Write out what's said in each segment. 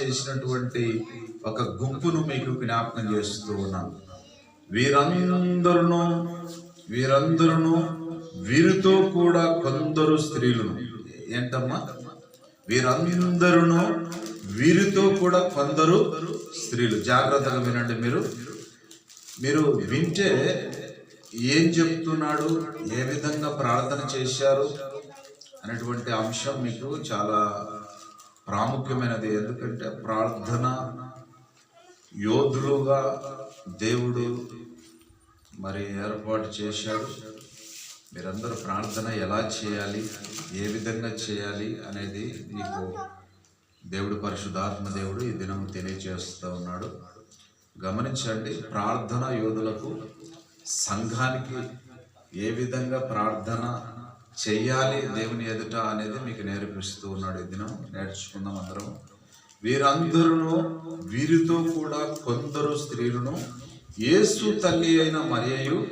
చేసినటువంటి ఒక గుంపును మీకు జ్ఞాపకం చేస్తూ ఉన్నాను. వీరందరూ వీరందరూ వీరితో కూడా కొందరు స్త్రీలను. ఏంటమ్మా? వీరందరూ వీరితో కూడా కొందరు స్త్రీలు. జాగ్రత్తగా వినండి మీరు. మీరు వింటే ఏం చెప్తున్నాడు ఏ విధంగా ప్రార్థన చేశారు అనేటువంటి అంశం మీకు చాలా ప్రాముఖ్యమైనది ఎందుకంటే ప్రార్థన యోధులుగా దేవుడు మరి ఏర్పాటు చేశాడు. మీరందరూ ప్రార్థన ఎలా చేయాలి ఏ విధంగా చేయాలి అనేది మీకు దేవుడు పరిశుద్ధాత్మ దేవుడు ఈ దినం తెలియజేస్తూ ఉన్నాడు. గమనించండి ప్రార్థన యోధులకు సంఘానికి ఏ విధంగా ప్రార్థన చెయ్యాలి దేవుని ఎదుట అనేది మీకు నేర్పిస్తూ ఉన్నాడు ఈ దినం. నేర్చుకుందాం అందరం. వీరందరూ వీరితో కూడా కొందరు స్త్రీలను యేసు తల్లి అయిన మరియు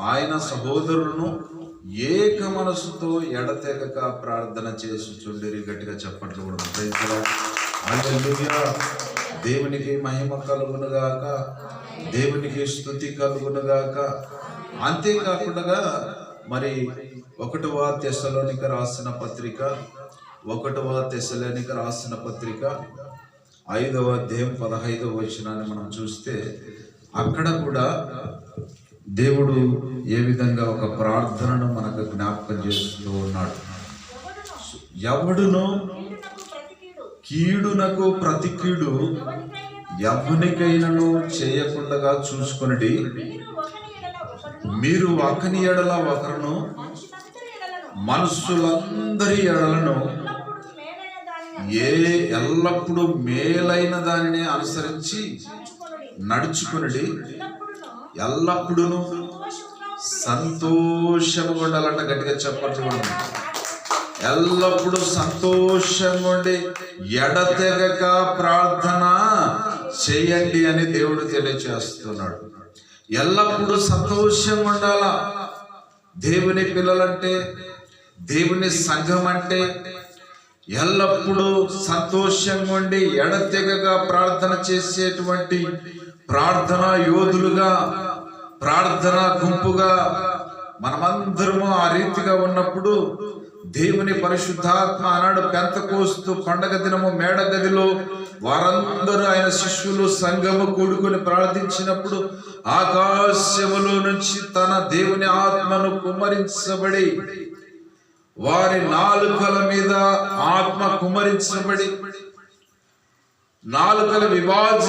ఆయన సహోదరులను ఏక మనసుతో ఎడతెగక ప్రార్థన చేసి చుండేరి గట్టిగా చెప్పట్లు కూడా. దేవునికి మహిమ కలుగునుగాక. దేవునికి స్థుతి కలుగునుగాక. అంతేకాకుండా మరి ఒకటవ తెశలోనిక రాసిన పత్రిక ఒకటవ తెశలోనిక రాసిన పత్రిక ఐదవ అధ్యాయం పదహైదవ వచనాన్ని మనం చూస్తే అక్కడ కూడా దేవుడు ఏ విధంగా ఒక ప్రార్థనను మనకు జ్ఞాపకం చేస్తూ ఉన్నాడు. ఎవడును కీడునకు ప్రతి కీడు ఎవనికైనను చేయకుండా చూసుకుని మీరు ఒకని ఎడల ఒకరును మనస్సులందరి ఎడలను ఏ ఎల్లప్పుడూ మేలైన దానిని అనుసరించి నడుచుకునడి. ఎల్లప్పుడూ సంతోషంగా ఉండాలంట గట్టిగా చెప్పచ్చు ఎల్లప్పుడూ సంతోషంగా ఉండి ఎడతెగక ప్రార్థన చేయండి అని దేవుడు తెలియచేస్తున్నాడు. ఎల్లప్పుడూ సంతోషంగా ఉండాలా దేవుని పిల్లలంటే దేవుని సంఘం అంటే ఎల్లప్పుడూ సంతోషంగా ఉండి ఎడతెగగా ప్రార్థన చేసేటువంటి ప్రార్థన యోధులుగా ప్రార్థన గుంపుగా మనమందరము ఆ రీతిగా ఉన్నప్పుడు దేవుని పరిశుద్ధాత్మ ఆనాడు పెంతకోస్తూ పండగ దినము మేడ గదిలో వారందరూ ఆయన శిష్యులు సంఘము కూడుకొని ప్రార్థించినప్పుడు ఆకాశములో నుంచి తన దేవుని ఆత్మను కుమరించబడి వారి నాలుకల మీద ఆత్మ కుమరించబడి నాలుకల విభాజ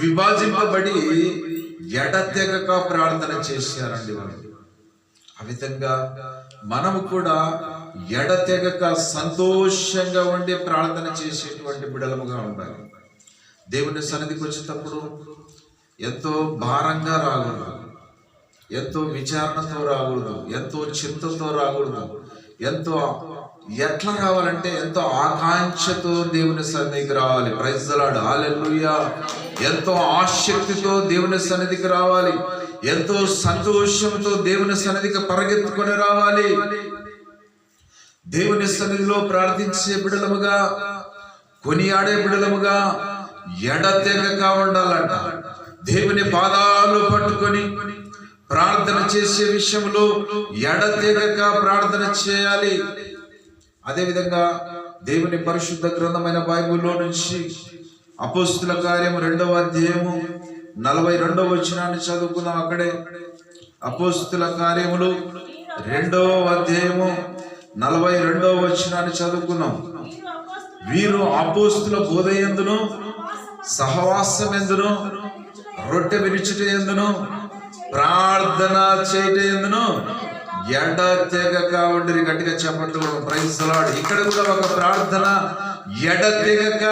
విభాజింపబడి ఎడతెగక ప్రార్థన చేశారండి వాళ్ళు ఆ విధంగా మనము కూడా ఎడతెగక సంతోషంగా ఉండి ప్రార్థన చేసేటువంటి బిడలముగా ఉండాలి. దేవుని సన్నిధికి వచ్చేటప్పుడు ఎంతో భారంగా రాకూడదు. ఎంతో విచారణతో రాకూడదు. ఎంతో చింతతో రాకూడదు. ఎంతో ఎట్లా రావాలంటే ఎంతో ఆకాంక్షతో దేవుని సన్నిధికి రావాలి. ప్రైజ్లాడు హాలెలుయా ఎంతో ఆసక్తితో దేవుని సన్నిధికి రావాలి. ఎంతో సంతోషంతో దేవుని సన్నిధికి పరిగెత్తుకొని రావాలి. దేవుని సన్నిధిలో ప్రార్థించే బిడలముగా కొనియాడే బిడలముగా ఎడతెగక ఉండాలంట. దేవుని పాదాలు పట్టుకొని ప్రార్థన చేసే విషయంలో ఎడతెగక ప్రార్థన చేయాలి. అదేవిధంగా దేవుని పరిశుద్ధ గ్రంథమైన బైబిల్లో నుంచి అపోస్తుల కార్యం రెండవ అధ్యాయము నలభై రెండవ వచనాన్ని చదువుకుందాం అక్కడే. అపోస్తుల కార్యములు రెండవ అధ్యాయము నలభై రెండవ వచనాన్ని చదువుకున్నాం వీరు అపోస్తుల బోధ ఎందును? సహవాసం ఎందును రొట్టె విరుచుట ఎందును? ప్రార్థన చేయటందును ఎడ తెగక ఉండి గట్టిగా చెప్పట్టు ప్రైజ్లాడు ఇక్కడ కూడా ఒక ప్రార్థన ఎడ తెగక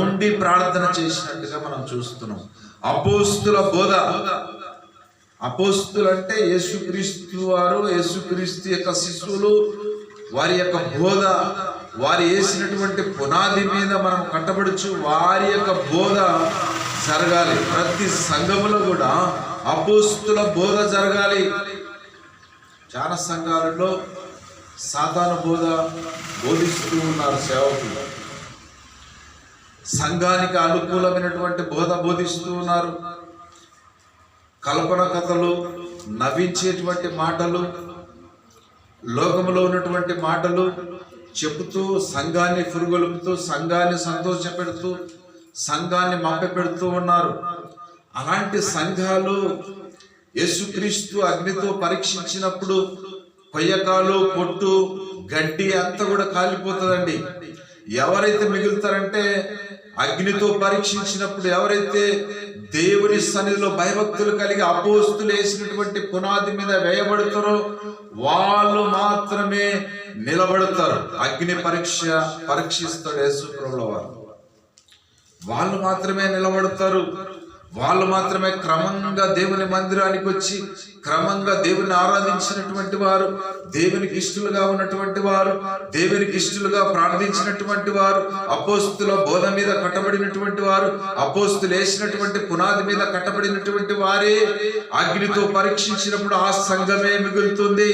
ఉండి ప్రార్థన చేసినట్టుగా మనం చూస్తున్నాం. అపోస్తుల బోధ. అపోస్తులు అంటే యేసుక్రీస్తు వారు యేసుక్రీస్తు యొక్క శిశువులు వారి యొక్క బోధ. వారు వేసినటువంటి పునాది మీద మనం కట్టబడుచు వారి యొక్క బోధ జరగాలి. ప్రతి సంఘములో కూడా అపోస్తుల బోధ జరగాలి. చాలా సంఘాలలో సాధారణ బోధ బోధిస్తూ ఉన్నారు సేవకులు. సంఘానికి అనుకూలమైనటువంటి బోధ బోధిస్తూ ఉన్నారు. కల్పన కథలు నవ్వించేటువంటి మాటలు లోకంలో ఉన్నటువంటి మాటలు చెబుతూ సంఘాన్ని పురుగొలుపుతూ సంఘాన్ని సంతోషపెడుతూ సంఘాన్ని మభ్యపెడుతూ ఉన్నారు. అలాంటి సంఘాలు యేసుక్రీస్తు అగ్నితో పరీక్షించినప్పుడు కొయ్యకాలు పొట్టు గడ్డి అంతా కూడా కాలిపోతుందండి. ఎవరైతే మిగులుతారంటే అగ్నితో పరీక్షించినప్పుడు ఎవరైతే దేవుని సన్నిధిలో భయభక్తులు కలిగి అపోస్తులు వేసినటువంటి పునాది మీద వేయబడతారో వాళ్ళు మాత్రమే నిలబడతారు. అగ్ని పరీక్ష పరీక్షిస్తాడు యేసుప్రభుల వారు. వాళ్ళు మాత్రమే నిలబడతారు. వాళ్ళు మాత్రమే క్రమంగా దేవుని మందిరానికి వచ్చి క్రమంగా దేవుని ఆరాధించినటువంటి వారు దేవునికి ఇష్టలుగా ఉన్నటువంటి వారు దేవునికి ఇష్టలుగా ప్రార్థించినటువంటి వారు అపోస్తుల బోధ మీద కట్టబడినటువంటి వారు అపోస్తులు వేసినటువంటి పునాది మీద కట్టబడినటువంటి వారే అగ్నితో పరీక్షించినప్పుడు ఆ సంఘమే మిగులుతుంది.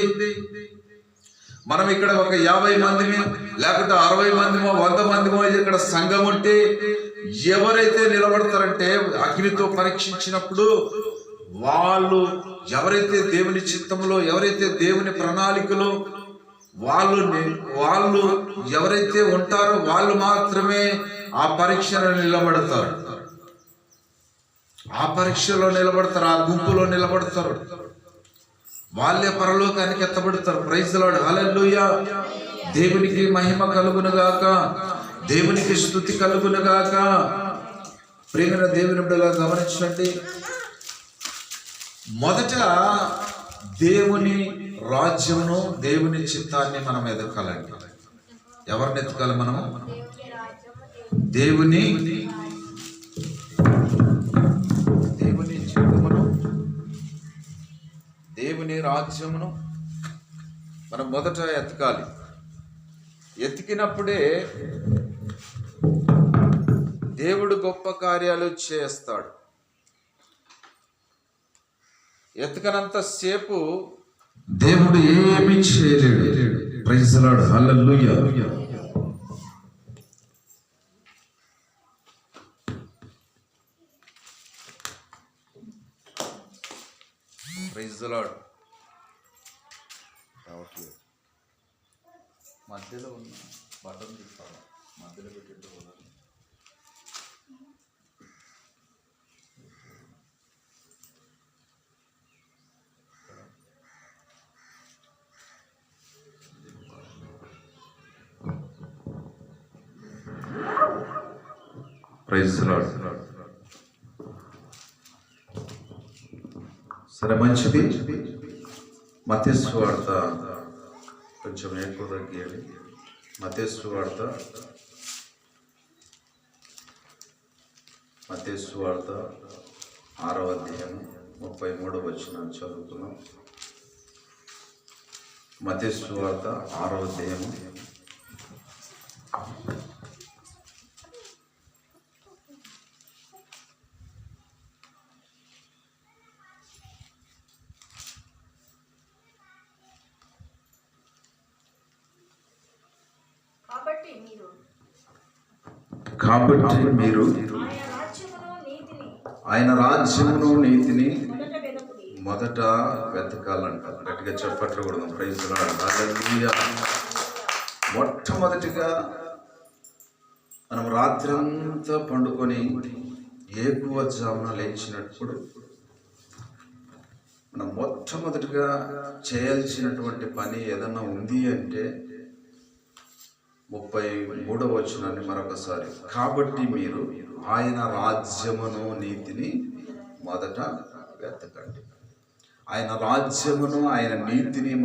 మనం ఇక్కడ ఒక యాభై మందిమి లేకపోతే అరవై మందిమో వంద మందిమో ఇక్కడ సంఘం ఉంటే ఎవరైతే నిలబడతారంటే అగ్నితో పరీక్షించినప్పుడు వాళ్ళు ఎవరైతే దేవుని చిత్తంలో ఎవరైతే దేవుని ప్రణాళికలో వాళ్ళు వాళ్ళు ఎవరైతే ఉంటారో వాళ్ళు మాత్రమే ఆ పరీక్షలో నిలబడతారు. ఆ పరీక్షలో నిలబడతారు ఆ గుంపులో నిలబడతారు. వాళ్ళే పరలోకానికి ఎత్తబడతారు. ప్రైజ్ లాడ్ హల్లెలూయా దేవునికి మహిమ కలుగును గాక దేవునికి స్థుతి కలుగును గాక ప్రేమిన దేవుని బిడ్డలా గమనించండి. మొదట దేవుని రాజ్యమును దేవుని చిత్తాన్ని మనం ఎదగాలండి. ఎవరిని ఎత్తుకాలి మనము? దేవుని రాజ్యమును మనం మొదట ఎతకాలి. ఎతికినప్పుడే దేవుడు గొప్ప కార్యాలు చేస్తాడు. ఎతకనంత సేపు దేవుడు ఏమి చేయలేడు. ప్రైజ్లాడు హల్లెలూయా ప్రైజ్లాడు రావట్లేదు. మధ్యలో ఉన్న బటన్ తీసుకోవాలి మధ్యలో పెట్టింటే వదలండి. ప్రైజ్ సరే మంచిది. మతేసు వార్త కొంచెం ఎక్కువ గీయాలి మతేసు వార్త మతేసు వార్త ఆరవ అధ్యాయం ముప్పై మూడవ వచ్చిన చదువుతున్నాం మతేసు వార్త ఆరవ అధ్యాయం కాబట్టి మీరు మీరు ఆయన రాజ్యమును నీతిని మొదట వెతకాలంట. గట్టిగా చెప్పట్లు కూడా ప్రైజ్ మొట్టమొదటిగా మనం రాత్రంతా పండుకొని ఏకువ జామున లేచినప్పుడు మనం మొట్టమొదటిగా చేయాల్సినటువంటి పని ఏదన్నా ఉంది అంటే ముప్పై మూడవ వచనాన్ని మరొకసారి. కాబట్టి మీరు ఆయన రాజ్యమును నీతిని మొదట వెతకండి ఆయన రాజ్యమును ఆయన నీతిని